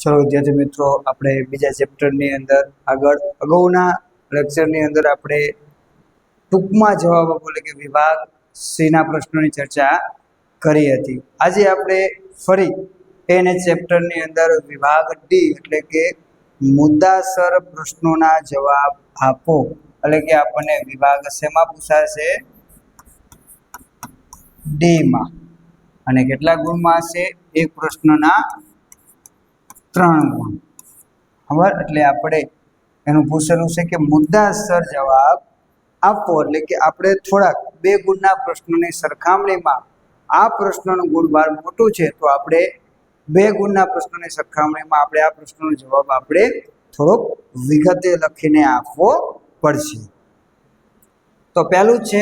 ચલો વિદ્યાર્થી મિત્રો, આપણે બીજા ચેપ્ટરની અંદર આગળ, અગાઉના લેક્ચરની અંદર આપણે ટૂંકમાં જવાબ એટલે કે વિભાગ સીના પ્રશ્નોની ચર્ચા કરી હતી. આજે આપણે ફરી એને ચેપ્ટરની અંદર વિભાગ ડી એટલે કે મુદ્દાસર પ્રશ્નોના જવાબ આપો. એટલે કે આપણને વિભાગ શેમાં પૂછાશે? ડીમાં અને કેટલા ગુણમાં હશે? એક પ્રશ્નના ત્રણ ગુણ. ખબર? એટલે આપણે એનું પૂછેલું છે કે મુદ્દાસર જવાબ આપવો. એટલે કે આપણે થોડાક બે ગુણના પ્રશ્નોની સરખામણીમાં આ પ્રશ્નનું ગુણભાર મોટું છે, તો આપણે બે ગુણના પ્રશ્નોની સરખામણીમાં આપણે આ પ્રશ્નનો જવાબ આપણે થોડોક વિગતે લખીને આપવો પડશે. તો પહેલું છે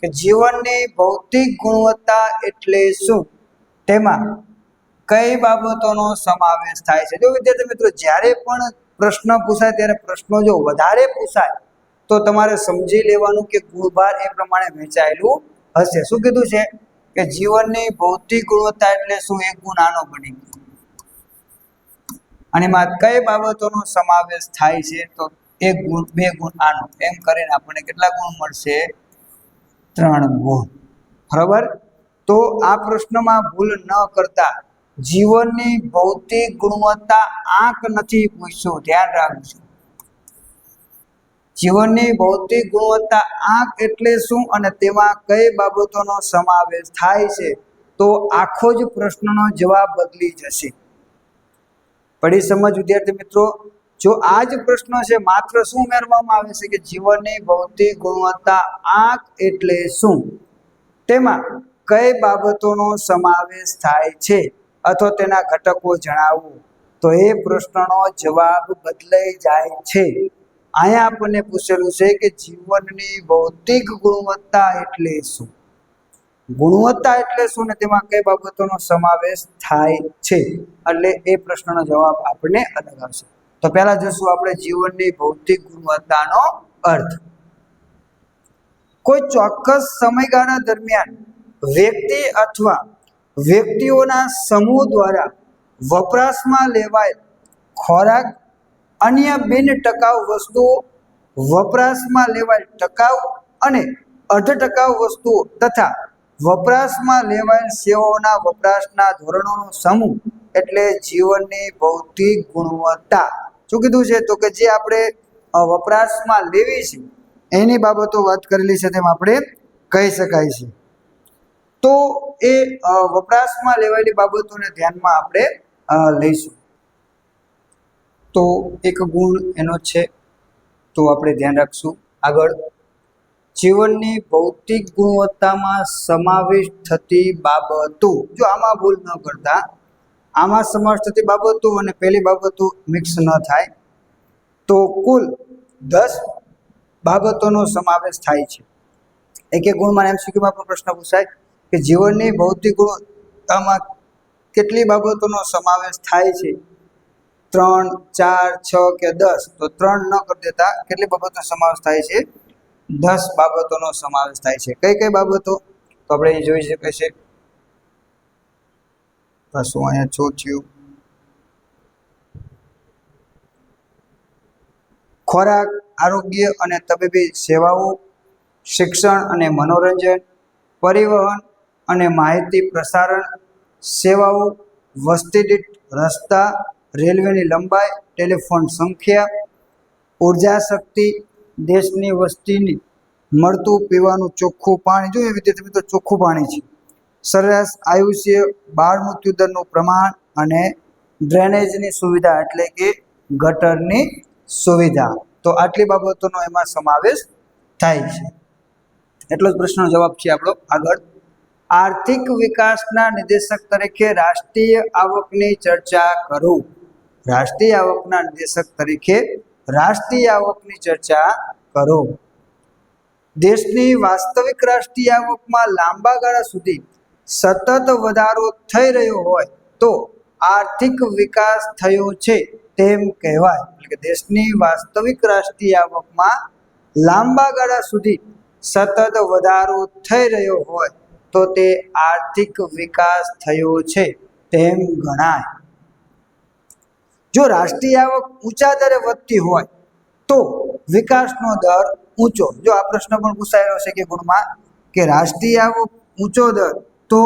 કે જીવનની ભૌતિક ગુણવત્તા એટલે શું? તેમાં કઈ બાબતોનો સમાવેશ થાય છે? જો વિદ્યાર્થી મિત્રો, જ્યારે પણ પ્રશ્ન પૂછાય, ત્યારે પ્રશ્નો જો વધારે પૂછાય, તો તમારે સમજી લેવાનું કે ગુણભાર એ પ્રમાણે વહેંચાયેલું હશે. શું કીધું છે? કે જીવનની ભૌતિક ગુણવત્તા એટલે શું? એક ગુણ આનો બની ગયો. અને એમાં કઈ બાબતોનો સમાવેશ થાય છે? તો એક ગુણ, બે ગુણ આનો. એમ કરીને આપણને કેટલા ગુણ મળશે? ત્રણ ગુણ. બરાબર? તો આ પ્રશ્નમાં ભૂલ ન કરતા જીવનની ભૌતિક ગુણવત્તા આંક નથી પૂછ્યું ધ્યાન રાખજો. જીવનની ભૌતિક ગુણવત્તા આંક એટલે શું અને તેમાં કઈ બાબતોનો સમાવેશ થાય છે, તો આખો જ પ્રશ્નનો જવાબ બદલી જશે. પડી સમજ, વિદ્યાર્થી મિત્રો, જો આ જ પ્રશ્ન છે, માત્ર શું ઉમેરવામાં આવે છે કે જીવનની ભૌતિક ગુણવત્તા આંક એટલે શું? તેમાં કઈ બાબતોનો સમાવેશ થાય છે? અથવા તેના ઘટકો જણાવવું તો એ પ્રશ્નનો જવાબ બદલાઈ જાય છે. અહીંયા આપણને પૂછેલું છે કે જીવનની ભૌતિક ગુણવત્તા એટલે શું? ગુણવત્તા એટલે શું ને તેમાં કઈ બાબતોનો સમાવેશ થાય છે? એટલે એ પ્રશ્નનો જવાબ આપણને અલગ આવશે. તો પહેલા જોશું આપણે જીવનની ભૌતિક ગુણવત્તાનો અર્થ. કોઈ ચોક્કસ સમયગાળા દરમિયાન વ્યક્તિ અથવા વ્યક્તિઓના સમૂહ દ્વારા વપરાશમાં લેવાયેલ ખોરાક, અન્ય બિન ટકાઉ વસ્તુઓ, વપરાશમાં લેવાયેલ ટકાઉ અને અર્ધ ટકાઉ વસ્તુઓ તથા વપરાશમાં લેવાયેલ સેવાઓના વપરાશના ધોરણોનો સમૂહ એટલે જીવનની ભૌતિક ગુણવત્તા. શું કીધું છે? તો કે જે આપણે વપરાશમાં લેવી છે, એની બાબતો વાત કરેલી છે તેમ આપણે કહી શકાય છે. તો એ વપરાશમાં લેવાયેલી બાબતોને ધ્યાનમાં આપણે લઈશું. તો એક ગુણ એનો છે, તો આપણે ધ્યાન રાખશું. આગળ. જીવનની ભૌતિક ગુણવત્તામાં સમાવેશ થતી બાબતો. જો આમાં ભૂલ ન કરતા, આમાં સમાવેશ થતી બાબતો અને પહેલી બાબતો મિક્સ ન થાય, તો કુલ દસ બાબતોનો સમાવેશ થાય છે. એક એક ગુણમાં એમસીક્યુમાં પણ પ્રશ્ન પૂછાય. કે જીવનની ભૌતિક ગુણવત્તામાં કેટલી બાબતોનો સમાવેશ થાય છે? ત્રણ, ચાર, છ કે દસ? તો ત્રણ ન કરી દેતા કેટલી બાબતોનો સમાવેશ થાય છે? દસ બાબતોનો સમાવેશ થાય છે. કઈ કઈ બાબતો? તો આપણે એ જોઈ શકીએ છે પાછું અહીંયા ચોથ્યું ખોરાક, આરોગ્ય અને તબીબી સેવાઓ, શિક્ષણ અને મનોરંજન, પરિવહન અને માહિતી પ્રસારણ સેવાઓ વસ્તી દીઠ રસ્તા, રેલવેની લંબાઈ, ટેલિફોન સંખ્યા ઊર્જા શક્તિ દેશની વસ્તીની મળતું પીવાનું ચોખ્ખું પાણી. જોઈએ વિદ્યાર્થી મિત્રો ચોખ્ખું પાણી છે. સરેરાશ આયુષ્ય બાળ મૃત્યુદરનું પ્રમાણ અને ડ્રેનેજની સુવિધા એટલે કે ગટરની સુવિધા. તો આટલી બાબતોનો એમાં સમાવેશ થાય છે. એટલો જ પ્રશ્નનો જવાબ છે આપણો આગળ. આર્થિક વિકાસના નિર્દેશક તરીકે રાષ્ટ્રીય આવકની ચર્ચા કરો. રાષ્ટ્રીય આવકના નિર્દેશક તરીકે રાષ્ટ્રીય આવકની ચર્ચા કરો. દેશની વાસ્તવિક રાષ્ટ્રીય આવકમાં લાંબા ગાળા સુધી સતત વધારો થઈ રહ્યો હોય તો આર્થિક વિકાસ થયો છે તેમ કહેવાય. એટલે કે દેશની વાસ્તવિક રાષ્ટ્રીય આવકમાં લાંબા ગાળા સુધી સતત વધારો થઈ રહ્યો હોય તો તે આર્થિક વિકાસ થયો છે તેમ ગણાય. જો રાષ્ટ્રીય આવક ઊંચા દરે વધતી હોય તો વિકાસનો દર ઊંચો. જો આ પ્રશ્ન પણ પૂછાયેલો છે કે ગુણમાં કે રાષ્ટ્રીય આવક ઊંચો દર, તો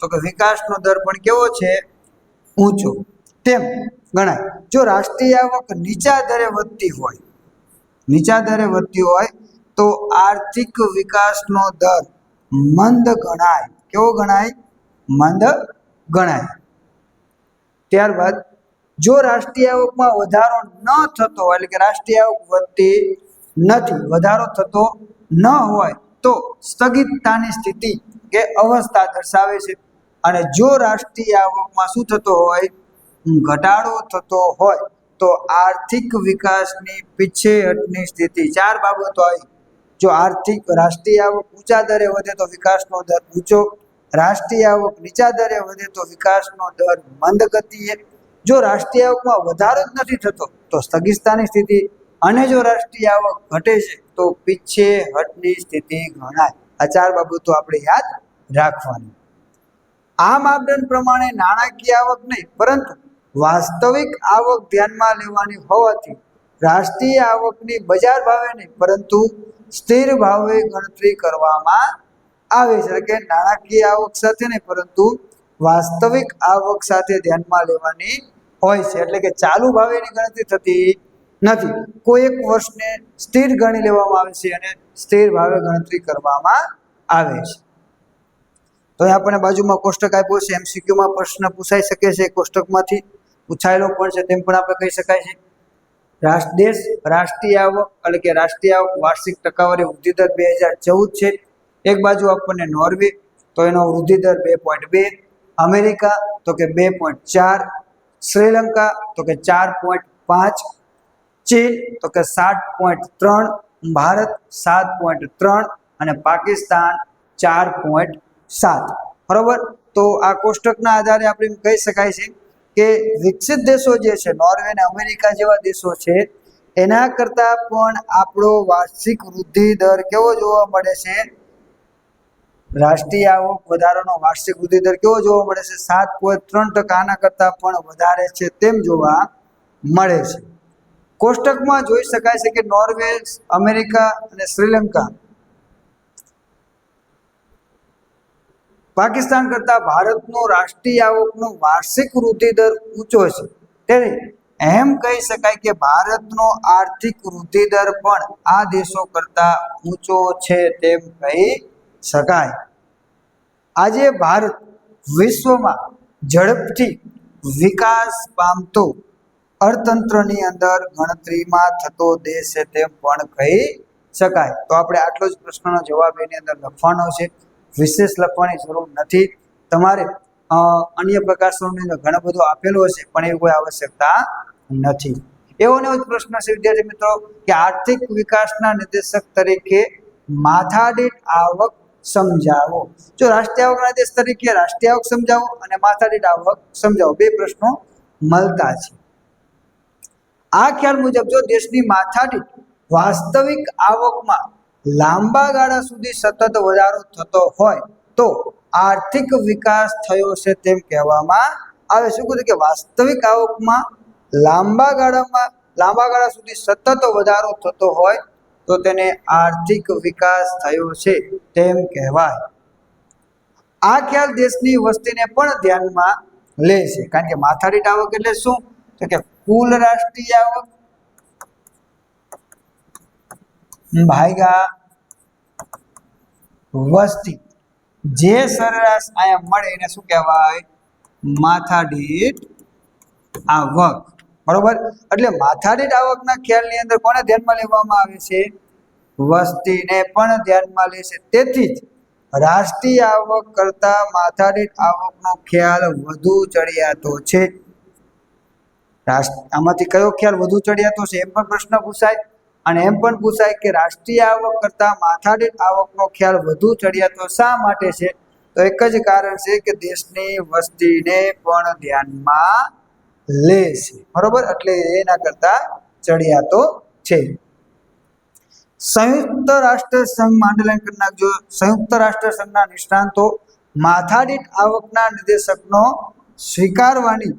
તો કે વિકાસનો દર પણ કેવો છે? ઊંચો. તેમ ગણાય. જો રાષ્ટ્રીય આવક નીચા દરે વધતી હોય, નીચા દરે વધતી હોય તો આર્થિક વિકાસનો દર મંદ ગણાય. કેવો ગણાય? મંદ ગણાય. ત્યારબાદ, જો રાષ્ટ્રીય આવકમાં વધારો ન થતો એટલે કે રાષ્ટ્રીય આવક વધતી નથી, વધારો થતો ન હોય, તો સ્થગિતતાની સ્થિતિ કે અવસ્થા દર્શાવે છે. અને જો રાષ્ટ્રીય આવકમાં શું થતો હોય? ઘટાડો થતો હોય, તો આર્થિક વિકાસની પીછેહટની સ્થિતિ. ચાર બાબતો આવી. જો આર્થિક રાષ્ટ્રીય આવક ઊંચા દરે વધે તો વિકાસનો દર ઊંચો, રાષ્ટ્રીય આવક નીચા દરે વધે તો વિકાસનો દર મંદ ગતિએ. જો રાષ્ટ્રીય આવકમાં વધારો જ નથી થતો, તો સ્થગિતતાની સ્થિતિ. અને જો રાષ્ટ્રીય આવક ઘટે છે, તો પીછેહટની સ્થિતિ ગણાય. આ ચાર બાબતો આપણે યાદ રાખવાની. આ માપદંડ પ્રમાણે નાણાકીય આવક નહીં, પરંતુ વાસ્તવિક આવક ધ્યાનમાં લેવાની હોવાથી રાષ્ટ્રીય આવકની બજાર ભાવે નહીં, પરંતુ સ્થિર ભાવે ગણતરી કરવામાં આવે છે. કે નાણાકીય આવક સાથે નહીં, પરંતુ વાસ્તવિક આવક સાથે ધ્યાનમાં લેવાની હોય છે. એટલે કે ચાલુ ભાવેની ગણતરી થતી નથી. કોઈ એક વર્ષને સ્થિર ગણી લેવામાં આવે છે અને સ્થિર ભાવે ગણતરી કરવામાં આવે છે. તો એ આપણને બાજુમાં કોષ્ટક આપ્યો છે. એમસીક્યુમાં પ્રશ્ન પૂછાઈ શકે છે. કોષ્ટકમાંથી પૂછાયેલો પણ છે. તેમ પણ આપણે કહી શકાય છે. રાષ્ટ્ર દેશ, રાષ્ટ્રીય આવક એટલે કે રાષ્ટ્રીય આવક વાર્ષિક ટકાવારી વૃદ્ધિદર બે હજાર ચૌદ છે. એક બાજુ આપણને નોર્વે, તો એનો વૃદ્ધિદર બે પોઈન્ટ બે, અમેરિકા, તો કે બે પોઈન્ટ ચાર, શ્રીલંકા, તો કે ચાર પોઈન્ટ પાંચ, ચીન, તો કે સાત પોઈન્ટ ત્રણ, ભારત સાત પોઈન્ટ ત્રણ અને પાકિસ્તાન ચાર પોઈન્ટ સાત. બરોબર? તો આ કોષ્ટકના આધારે આપણે કહી શકાય છે કે વિકસિત દેશો જે છે, નોર્વે અને અમેરિકા જેવા દેશો છે, એના કરતાં પણ આપણો વાર્ષિક વૃદ્ધિ દર કેવો જોવા મળે છે? રાષ્ટ્રીય આવક વધારાનો વાર્ષિક વૃદ્ધિ દર કેવો જોવા મળે છે? સાત પોઈન્ટ ત્રણ ટકા આના કરતાં પણ વધારે છે તેમ જોવા મળે છે. કોષ્ટકમાં જોઈ શકાય છે કે નોર્વે, અમેરિકા અને શ્રીલંકા પાકિસ્તાન કરતાં ભારતનો રાષ્ટ્રીય આવકનો વાર્ષિક વૃદ્ધિ દર ઊંચો છે. ત્યારે એમ કહી શકાય કે ભારતનો આર્થિક વૃદ્ધિ દર પણ આ દેશો કરતાં ઊંચો છે તેમ કહી શકાય. આજે ભારત વિશ્વમાં ઝડપથી વિકાસ પામતો અર્થતંત્રની અંદર ગણતરીમાં થતો દેશ છે તેમ પણ કહી શકાય. તો આપણે આટલો જ પ્રશ્નનો જવાબ એની અંદર લખવાનો છે. વિશેષ લખવાની જરૂર નથી. તમારે અન્ય પ્રકાશનોની અંદર ઘણો બધો આપેલો હશે, પણ એવી કોઈ આવશ્યકતા નથી. એવો ને એવો પ્રશ્ન છે, વિદ્યાર્થી મિત્રો, કે આર્થિક વિકાસના નિર્દેશક તરીકે માથાદીઠ આવક સમજાવો. જો રાષ્ટ્રીય આવકના દેશ તરીકે રાષ્ટ્રીય આવક સમજાવો અને માથાદીઠ આવક સમજાવો, બે પ્રશ્નો મળતા છે. આ ખ્યાલ મુજબ જો દેશની માથાદીઠ વાસ્તવિક આવકમાં લાંબા ગાળા સુધી સતત વધારો થતો હોય તો આર્થિક વિકાસ થયો છે તેમ કહેવામાં આવે શું કીધું કે વાસ્તવિક આવકમાં લાંબા ગાળામાં, લાંબા ગાળા સુધી સતત વધારો થતો હોય તો તેને આર્થિક વિકાસ થયો છે તેમ કહેવાય. આ ખ્યાલ દેશની વસ્તીને પણ ધ્યાનમાં લે છે. કારણ કે માથાદીઠ આવક એટલે શું? તો કે કુલ રાષ્ટ્રીય આવક ભાગ્યા વસ્તી. જે સરેરાશ અહીંયા મળે એને શું કહેવાય? માથાદીઠ આવક. બરોબર? એટલે માથાદીઠ આવકના ખ્યાલની અંદર કોને ધ્યાનમાં લેવામાં આવે છે? વસ્તીને પણ ધ્યાનમાં લે છે તેથી જ રાષ્ટ્રીય આવક કરતા માથાદીઠ આવકનો ખ્યાલ વધુ ચડિયાતો છે. આમાંથી કયો ખ્યાલ વધુ ચડિયાતો છે? એમ પણ પ્રશ્ન પૂછાય. અને એમ પણ પૂછાય કે રાષ્ટ્રીય આવક કરતા માથાદીઠ આવકનો ખ્યાલ વધુ ચડિયાતો શા માટે છે? તો એક જ કારણ છે કે દેશની વસ્તીને પણ ધ્યાનમાં લે છે. બરોબર? એટલે એના કરતા ચડિયાતો છે. સંયુક્ત રાષ્ટ્ર સંઘ માંડલાઈન કરી નાખજો. સંયુક્ત રાષ્ટ્ર સંઘના નિષ્ણાંતો માથાદીઠ આવકના નિર્દેશકનો સ્વીકારવાની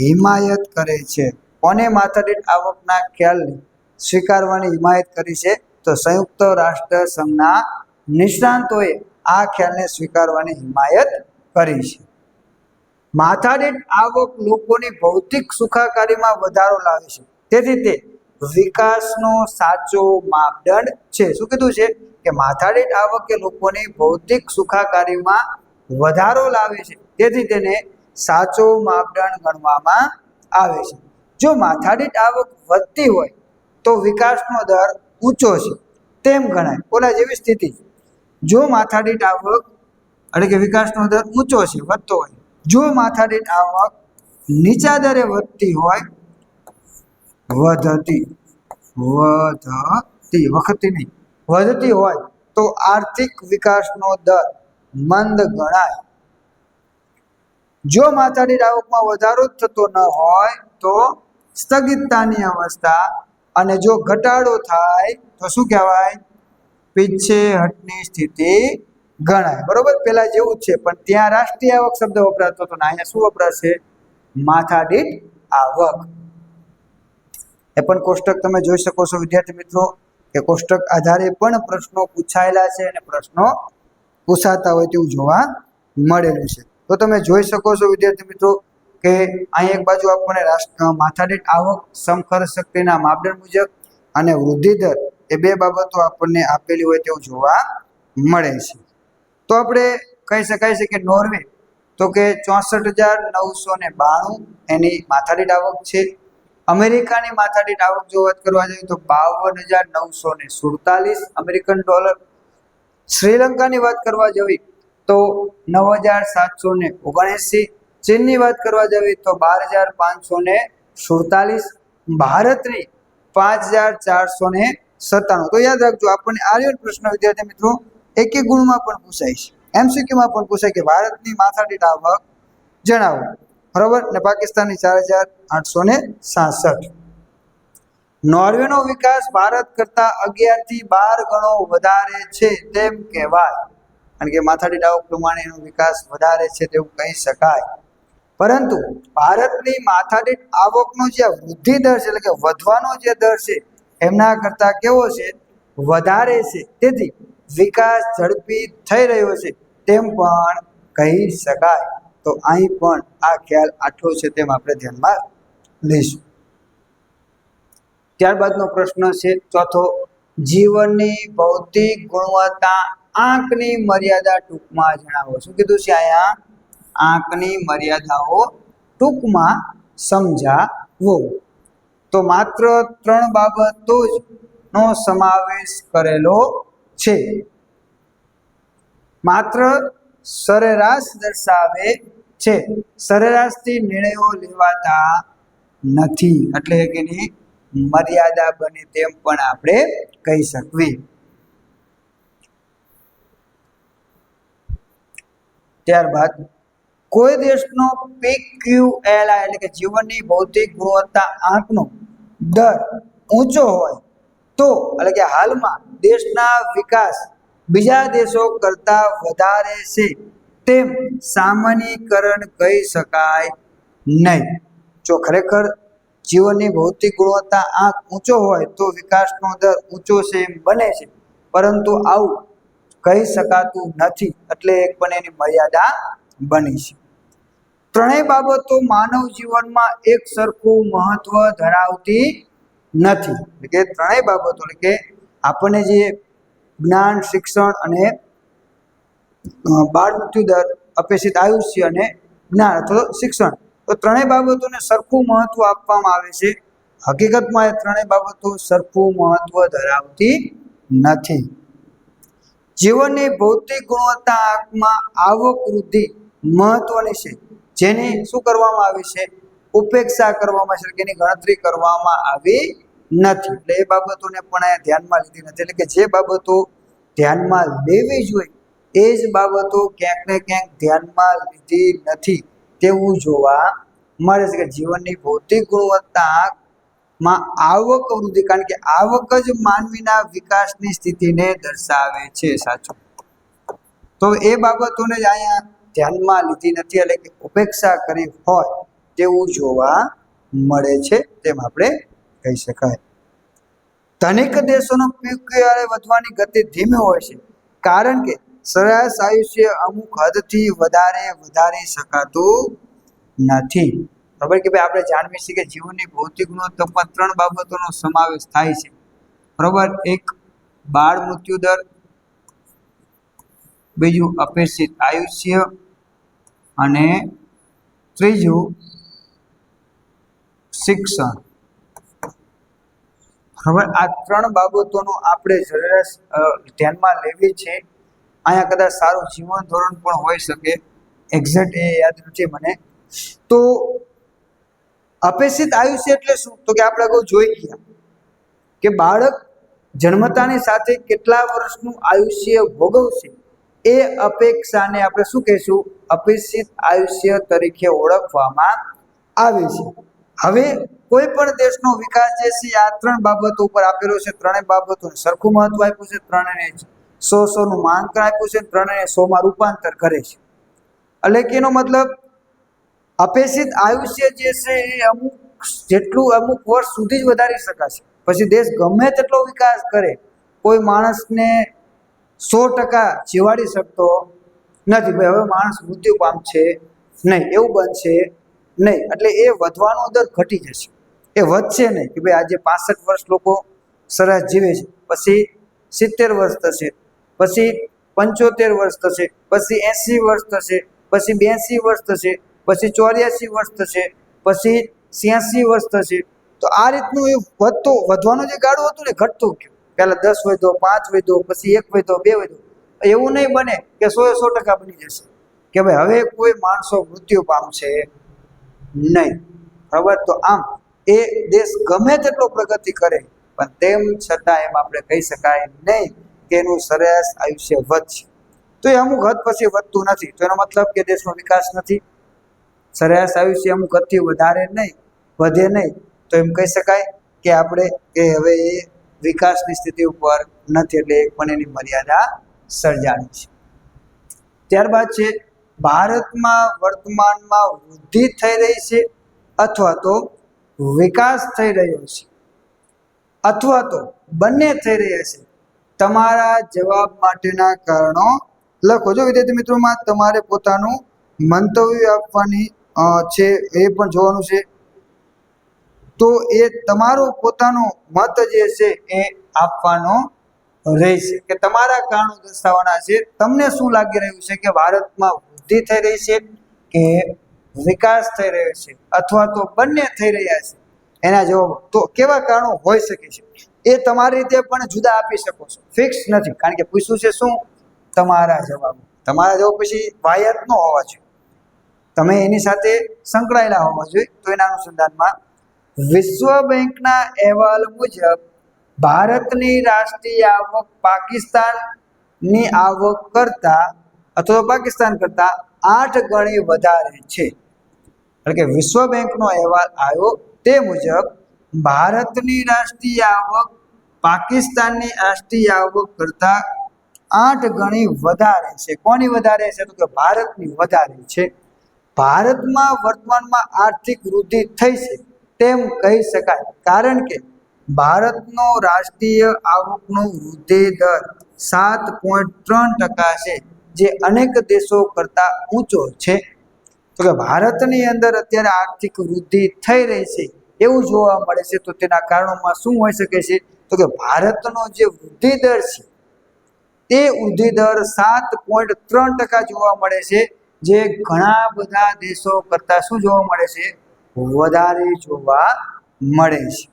હિમાયત કરે છે. કોને માથાદીઠ આવકના ખ્યાલને? સ્વીકારવાની હિમાયત કરી છે, તો સંયુક્ત રાષ્ટ્ર સંઘના નિષ્ણાંતોએ આ ખ્યાલને સ્વીકારવાની હિમાયત કરી છે. માથાદીઠ આવક લોકોની ભૌતિક સુખાકારીમાં વધારો લાવે છે. તેથી તે વિકાસનો સાચો માપદંડ છે. શું કીધું છે? કે માથાદીઠ આવક લોકોની ભૌતિક સુખાકારીમાં વધારો લાવે છે. તેથી તેને સાચો માપદંડ ગણવામાં આવે છે. જો માથાદીઠ આવક વધતી હોય તો વિકાસનો દર ઊંચો છે. તેમ ગણાય. ઓલા જેવી સ્થિતિ જો માથાદીઠ આવક, એટલે કે વિકાસનો દર ઊંચો છે, વધતો હોય. જો માથાદીઠ આવક નીચા દરે વધતી હોય, વધતી વધતી, વખતી નહીં, વધતી હોય, તો આર્થિક વિકાસનો દર મંદ ગણાય. જો માથાદીઠ આવકમાં વધારો થતો ન હોય, તો સ્થગિતતાની અવસ્થા અને જો ઘટાડો થાય, તો શું કહેવાય? પીછે હટની સ્થિતિ ગણાય. બરોબર? પેલા જેવું જ છે. પણ ત્યાં રાષ્ટ્રીય આવક શબ્દ વપરાતો હતો ને અહીંયા શું વપરાશે? માથાદીઠ આવક. એ પણ કોષ્ટક તમે જોઈ શકો છો, વિદ્યાર્થી મિત્રો, કે કોષ્ટક આધારે પણ પ્રશ્નો પૂછાયેલા છે અને પ્રશ્નો પૂછાતા હોય તેવું જોવા મળેલું છે. તો તમે જોઈ શકો છો, વિદ્યાર્થી મિત્રો કે અહીં એક બાજુ આપણને રાષ્ટ્ર, માથાદીઠ આવક સમખર્ચ શક્તિના માપદંડ મુજબ અને વૃદ્ધિ દર એ બે બાબતો આપણને આપેલી હોય તેવું જોવા મળે છે. તો આપણે કહી શકાય છે કે નોર્વે તો કે ચોસઠ હજાર નવસો ને બાણું એની માથાદીઠ આવક છે. અમેરિકાની માથાદીઠ આવક જો વાત કરવા જઈએ તો બાવન હજાર નવસો ને સુડતાલીસ અમેરિકન ડોલર. શ્રીલંકાની વાત કરવા જવી તો નવ હજાર સાતસો ને ઓગણએંસી ચીનની વાત કરવા જવી તો બાર હજાર પાંચસો ને સુડતાલીસ, ભારતની પાંચ હજાર ચારસો ને સત્તાણું. તો યાદ રાખજો, આપણને આ પ્રશ્ન વિદ્યાર્થી મિત્રો એક એક ગુણમાં પણ પૂછાય છે. એમસીક્યુમાં પણ પૂછાય કે ભારતની માથાદીઠ આવક જણાવો. બરાબર? ને પાકિસ્તાનની ચાર હજાર આઠસો ને સાસઠ. નોર્વેનો વિકાસ ભારત કરતા અગિયારથી બાર ગણો વધારે છે તેમ કહેવાય. કારણ કે માથાડી આવક પ્રમાણે એનો વિકાસ વધારે છે તેવું કહી શકાય. પરંતુ ભારતની માથાદીઠ આવકનો જે વૃદ્ધિ દર છે, એટલે કે વધવાનો જે દર છે, એમના કરતાં કેવો છે? વધારે છે. તેથી વિકાસ ઝડપી થઈ રહ્યો છે, તેમ પણ કહી શકાય. તો અહીં પણ આ ખ્યાલ આટલો છે, તેમ આપણે ધ્યાનમાં લઈશું. ત્યારબાદનો પ્રશ્ન છે, ચોથો, જીવનની ભૌતિક ગુણવત્તા આંકની મર્યાદા ટૂંકમાં જણાવો. શું કીધું છે અહીંયા? આંકની મર્યાદાઓ ટૂંકમાં સમજાવો. તો માત્ર ત્રણ બાબતો જ નો સમાવેશ કરેલો છે. માત્ર સરેરાશ દર્શાવે છે. સરેરાશથી નિર્ણયો લેવાતા નથી. એટલે કે એની મર્યાદા બને તેમ પણ આપણે કહી શકવી. ત્યારબાદ કોઈ દેશનો પી ક્યુ એલ એટલે કે જીવનની ભૌતિક ગુણવત્તા આંકનો દર ઊંચો હોય તો એટલે કે હાલમાં દેશના વિકાસ બીજા દેશો કરતા વધારે છે, તેમ સામાન્યકરણ કહી શકાય નહીં. જો ખરેખર જીવનની ભૌતિક ગુણવત્તા આંક ઊંચો હોય તો વિકાસનો દર ઊંચો છે એમ બને છે, પરંતુ આવું કહી શકાતું નથી, એટલે એક પણ એની મર્યાદા બની છે. ત્રણેય બાબતો માનવ જીવનમાં એક સરખું મહત્વ ધરાવતી નથી. એટલે કે ત્રણેય બાબતો, એટલે કે આપણને જે જ્ઞાન, શિક્ષણ અને બાળ મૃત્યુ દર, અપેક્ષિત આયુષ્ય અને જ્ઞાન અથવા શિક્ષણ, તો ત્રણેય બાબતોને સરખું મહત્વ આપવામાં આવે છે. હકીકતમાં એ ત્રણેય બાબતો સરખું મહત્વ ધરાવતી નથી. જીવનની ભૌતિક ગુણવત્તા આંકમાં આવક વૃદ્ધિ મહત્વની છે. જેની શું કરવામાં આવી છે? ઉપેક્ષા કરવામાં છે એની ગણતરી કરવામાં આવી નથી. એટલે એ બાબતોને પણ અહીંયા ધ્યાનમાં લીધી નથી. એટલે કે જે બાબતો ધ્યાનમાં લેવી જોઈએ એ જ બાબતો ક્યાંક ને ક્યાંક ધ્યાનમાં લીધી નથી. તેવું જોવા મળે છે કે જીવનની ભૌતિક ગુણવત્તા માં આવક વૃદ્ધિ, કારણ કે આવક જ માનવીના વિકાસની સ્થિતિને દર્શાવે છે, સાચું. તો એ બાબતોને જ અહીંયા ધ્યાનમાં લીધી નથી એટલે કે ઉપેક્ષા કરી હોય તેવું જોવા મળે છે તેમ આપણે કહી શકાય. ધનિક દેશોનો પીક વધવાની ગતિ ધીમી હોય છે? કારણ કે સરેરાશ આયુષ્ય અમુક હદથી વધારે વધારી શકાતું નથી. બરાબર કે ભાઈ આપણે જાણવી છીએ કે જીવનની ભૌતિક ગુણવત્તામાં ત્રણ બાબતોનો સમાવેશ થાય છે. બરાબર? એક, બાળ મૃત્યુ દર બીજું, અપેક્ષિત આયુષ્ય. અને ત્રીજું શિક્ષણ. હવે આ ત્રણ બાબતોનો આપણે સરેરાશ ધ્યાનમાં લેવી છે. અહીંયા કદાચ સારું જીવન ધોરણ પણ હોઈ શકે. એક્ઝેક્ટ એ યાદ નથી મને. તો અપેક્ષિત આયુષ્ય એટલે શું? તો કે આપણે અગાઉ જોઈ ગયા કે બાળક જન્મતાની સાથે કેટલા વર્ષનું આયુષ્ય ભોગવશે? એ અપેક્ષાને આપણે શું કહીશું? અપેક્ષિત આયુષ્ય તરીકે ઓળખવામાં આવે છે. હવે કોઈ પણ દેશનો વિકાસ જે છે, આ ત્રણ બાબતો ઉપર આપેલો છે. ત્રણેય બાબતોને સરખું મહત્વ આપ્યું છે ત્રણેય સો સોનું માનકર આપ્યું છે ત્રણેય સોમાં રૂપાંતર કરે છે. એટલે કે એનો મતલબ અપેક્ષિત આયુષ્ય જે છે, એ અમુક જેટલું અમુક વર્ષ સુધી જ વધારી શકાશે. પછી દેશ ગમે તેટલો વિકાસ કરે, કોઈ માણસને સો ટકા જીવાડી શકતો નથી. ભાઈ, હવે માણસ મૃત્યુ પામશે નહીં, એવું બનશે નહીં. એટલે એ વધવાનો દર ઘટી જશે. એ વધશે નહીં કે ભાઈ આજે પાસઠ વર્ષ લોકો સરસ જીવે છે, પછી સિત્તેર વર્ષ થશે, પછી પંચોતેર વર્ષ થશે, પછી એંસી વર્ષ થશે, પછી બ્યાસી વર્ષ થશે, પછી ચોર્યાસી વર્ષ થશે, પછી છ્યાસી વર્ષ થશે. તો આ રીતનું એ વધતો, વધવાનું જે ગાળો હતું ને ઘટતું ગયું. પહેલાં દસ વધો પાંચ વધો પછી એક વધો બે વધો એવું નહીં બને કે સો સો ટકા બની જશે. કે ભાઈ હવે કોઈ માણસો મૃત્યુ પામશે નહીં. બરાબર તો આમ, એ દેશ ગમે તેટલો પ્રગતિ કરે, પણ તેમ છતાં એમ આપણે કહી શકાય નહીં કે એનું સરેરાશ આયુષ્ય વધશે. તો એ અમુક હદ પછી વધતું નથી. તો એનો મતલબ કે દેશનો વિકાસ નથી. સરેરાશ આયુષ્ય અમુક હદથી વધારે નહીં, વધે નહીં. તો એમ કહી શકાય કે આપણે કે હવે એ વિકાસની સ્થિતિ ઉપર નથી એટલે પણ એની મર્યાદા સર્જાણી છે. ત્યારબાદ છે, ભારતમાં વર્તમાનમાં વૃદ્ધિ થઈ રહી છે અથવા તો વિકાસ થઈ રહ્યો છે અથવા તો બંને થઈ રહ્યા છે. તમારા જવાબ માટેના કારણો લખો. જો વિદ્યાર્થી મિત્રોમાં તમારે પોતાનું મંતવ્ય આપવાની છે એ પણ જોવાનું છે. તો એ તમારો પોતાનો મત જે છે એ આપવાનો રહેશે. કે તમારા કારણો દર્શાવવાના છે. તમને શું લાગી રહ્યું છે કે ભારતમાં વૃદ્ધિ થઈ રહી છે કે વિકાસ થઈ રહ્યો છે? અથવા તો બંને થઈ રહ્યા છે? એના જવાબ તો કેવા કારણો હોઈ શકે છે? એ તમારી રીતે પણ જુદા આપી શકો છો. ફિક્સ નથી. કારણ કે પૂછ્યું છે શું? તમારા જવાબ. તમારા જવાબ પછી વાયત ન હોવા જોઈએ. તમે એની સાથે સંકળાયેલા હોવા જોઈએ. તો એના અનુસંધાનમાં વિશ્વ બેંકના અહેવાલ મુજબ, ભારતની રાષ્ટ્રીય આવક પાકિસ્તાનની આવક કરતા અથવા પાકિસ્તાન કરતા આઠ ગણી વધારે છે. એટલે કે વિશ્વ બેંકનો અહેવાલ આવ્યો તે મુજબ, ભારતની રાષ્ટ્રીય આવક, પાકિસ્તાનની રાષ્ટ્રીય આવક કરતા આઠ ગણી વધારે છે. કોની વધારે છે? તો કે ભારતની વધારે છે. ભારતમાં વર્તમાનમાં આર્થિક વૃદ્ધિ થઈ છે. તેમ કહી શકાય. કારણ કે ભારતનો રાષ્ટ્રીય આવકનો વૃદ્ધિ દર સાત પોઈન્ટ ત્રણ ટકા છે, જે અનેક દેશો કરતાં ઊંચો છે. તો કે ભારતની અંદર અત્યારે આર્થિક વૃદ્ધિ થઈ રહી છે, એવું જોવા મળે છે. તો તેના કારણોમાં શું હોઈ શકે છે? તો કે ભારતનો જે વૃદ્ધિ દર છે, તે વૃદ્ધિ દર સાત પોઈન્ટ ત્રણ ટકા જોવા મળે છે, જે ઘણા બધા દેશો કરતાં શું જોવા મળે છે? વધારે જોવા મળે છે.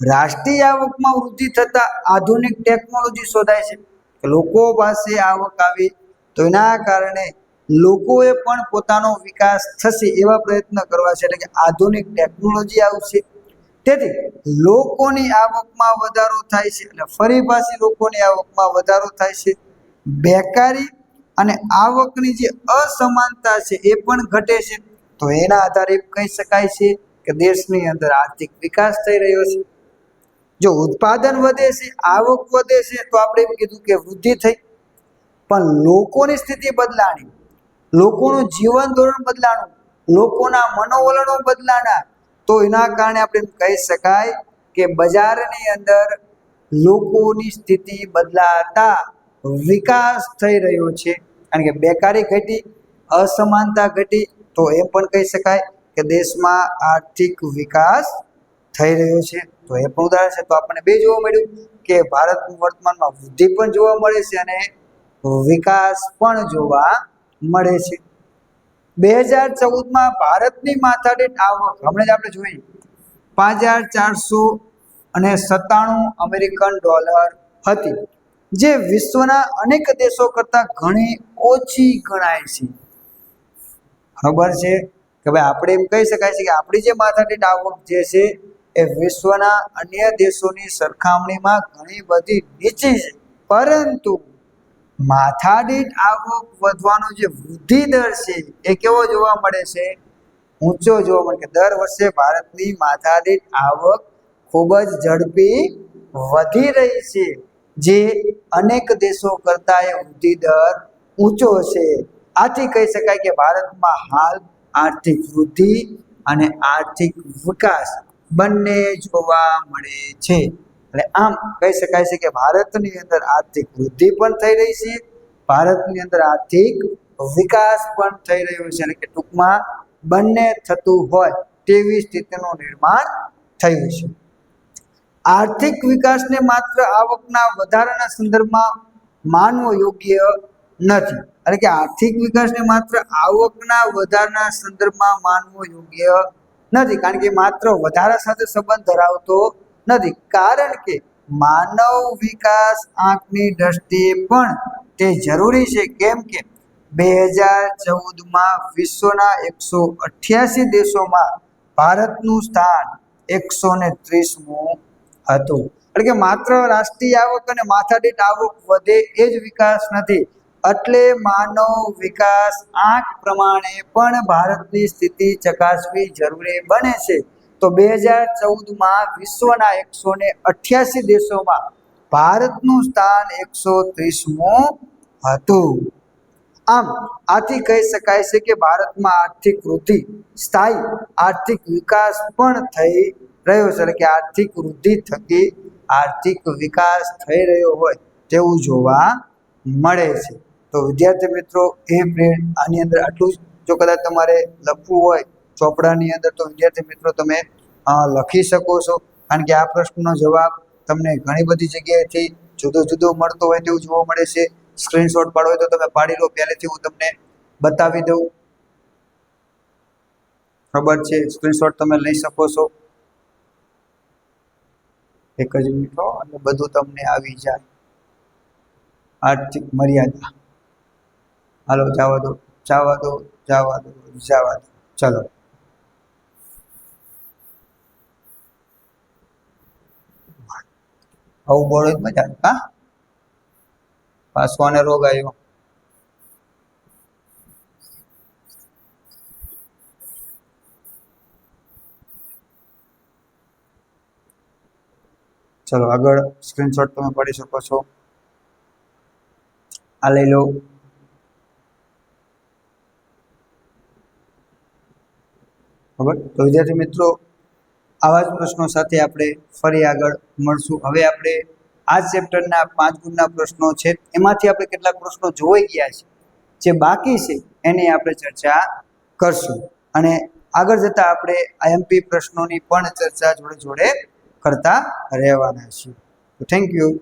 રાષ્ટ્રીય આવકમાં વૃદ્ધિ થતાં આધુનિક ટેકનોલોજી શોધાય છે. લોકો પાસે આવક આવી તો એના કારણે લોકોએ પણ પોતાનો વિકાસ થશે એવા પ્રયત્ન કરવા છે. એટલે કે આધુનિક ટેકનોલોજી આવશે. તેથી લોકોની આવકમાં વધારો થાય છે એટલે ફરી પાછી લોકોની આવકમાં વધારો થાય છે. બેકારી અને આવકની જે અસમાનતા છે એ પણ ઘટે છે. તો એના આધારે કહી શકાય છે કે દેશની અંદર આર્થિક વિકાસ થઈ રહ્યો છે. જો ઉત્પાદન વધે છે, આવક વધે છે, તો આપણે એમ કીધું કે વૃદ્ધિ થઈ. પણ લોકોની સ્થિતિ બદલાણી, લોકોનું જીવન ધોરણ બદલાણું, લોકોના મનોવલણો બદલાણા, તો એના કારણે આપણે કહી શકાય કે બજારની અંદર લોકોની સ્થિતિ બદલાતા વિકાસ થઈ રહ્યો છે. કારણ કે બેકારી ઘટી, અસમાનતા ઘટી તો એમ પણ કહી શકાય કે દેશમાં આર્થિક વિકાસ થઈ રહ્યો છે. તો એ પણ ઉદાહરણ છે. તો આપણને બે જોવા મળ્યું કે ભારત વર્તમાનમાં વૃદ્ધિ પણ જોવા મળે છે અને વિકાસ પણ જોવા મળે છે. બે હજાર ચૌદમાં ભારતની માથાદીઠ આવક, હમણાં જ આપણે જોઈ, પાંચ હજાર ચારસો અને સત્તાણું અમેરિકન ડોલર હતી, જે વિશ્વના અનેક દેશો કરતાં ઘણી ઓછી ગણાય છે. ખબર છે? કે ભાઈ આપણે એમ કહી શકાય છે કે આપણી જે માથાદીઠ આવક જે છે એ વિશ્વના અન્ય દેશોની સરખામણીમાં ઘણી બધી નીચી છે. પરંતુ માથાદીઠ આવક વધવાનો જે વૃદ્ધિ દર છે એ કેવો જોવા મળે છે? ઊંચો જોવા મળે કે દર વર્ષે ભારતની માથાદીઠ આવક ખૂબ જ ઝડપી વધી રહી છે. જે અનેક દેશો કરતાં એ વૃદ્ધિ દર ઊંચો છે. આથી કહી શકાય કે ભારતમાં હાલ આર્થિક વૃદ્ધિ અને આર્થિક વિકાસ બંને જોવા મળે છે. એટલે આમ કહી શકાય છે કે ભારતની અંદર આર્થિક વૃદ્ધિ પણ થઈ રહી છે, ભારતની અંદર આર્થિક વિકાસ પણ થઈ રહ્યો છે એટલે કે ટૂંકમાં બંને થતું હોય તેવી સ્થિતિનું નિર્માણ થયું છે. આર્થિક વિકાસને માત્ર આવકના વધારાના સંદર્ભમાં માનવો યોગ્ય નથી. એટલે કે આર્થિક વિકાસને માત્ર આવકના વધારાના સંદર્ભમાં માનવો યોગ્ય નથી. કારણ કે માત્ર વધારા સાથે સંબંધ ધરાવતો નથી. કારણ કે માનવ વિકાસ આંકની દ્રષ્ટિએ પણ તે જરૂરી છે. કેમ કે બે હજાર ચૌદમાં વિશ્વના એકસો અઠ્યાસી દેશોમાં ભારતનું સ્થાન એકસો ને ત્રીસમું હતું. એટલે કે માત્ર રાષ્ટ્રીય આવક અને માથાદીઠ આવક વધે એ જ વિકાસ નથી. એટલે માનવ વિકાસ આંક પ્રમાણે પણ ભારતની સ્થિતિ ચકાસવી જરૂરી બને છે. તો બે હજાર ચૌદમાં વિશ્વના એકસો ને અઠ્યાસી દેશોમાં ભારતનું સ્થાન એકસો ત્રીસમું હતું. આમ, આથી કહી શકાય છે કે ભારતમાં આર્થિક વૃદ્ધિ, સ્થાયી આર્થિક વિકાસ પણ થઈ રહ્યો છે. એટલે કે આર્થિક વૃદ્ધિ થકી આર્થિક વિકાસ થઈ રહ્યો હોય તેવું જોવા મળે છે. તો વિદ્યાર્થી મિત્રો, એ બ્રેડ આની અંદર આટલું જ. જો કદાચ તમારે લખવું હોય ચોપડાની અંદર, તો વિદ્યાર્થી મિત્રો તમે લખી શકો છો. કારણ કે આ પ્રશ્નનો જવાબ તમને ઘણી બધી જગ્યાએથી જુદો જુદો મળતો હોય તેવું જોવા મળે છે. સ્ક્રીનશોટ પાડો હોય તો તમે પાડી લો. પહેલેથી હું તમને બતાવી દઉં. ખબર છે? સ્ક્રીનશોટ તમે લઈ શકો છો. એક જ મિનિટ અને બધું તમને આવી જાય. આર્થિક મર્યાદા. હાલો જવા દો જવા દો જવા દો જવા દો ચલો. આવું બોલો જ મજા હા? પાછો રોગ આવ્યો. ચલો, આગળ સ્ક્રીનશોટ તમે પડી શકો છો. આ લઈ લો. ખબર? તો વિદ્યાર્થી મિત્રો, આવા જ પ્રશ્નો સાથે આપણે ફરી આગળ મળશું. હવે આપણે આ ચેપ્ટરના પાંચ ગુણના પ્રશ્નો છે. એમાંથી આપણે કેટલાક પ્રશ્નો જોઈ ગયા છે. જે બાકી છે, એની આપણે ચર્ચા કરશું. અને આગળ જતાં આપણે આઈએમપી પ્રશ્નોની પણ ચર્ચા જોડે જોડે કરતા રહેવાના છીએ. Thank you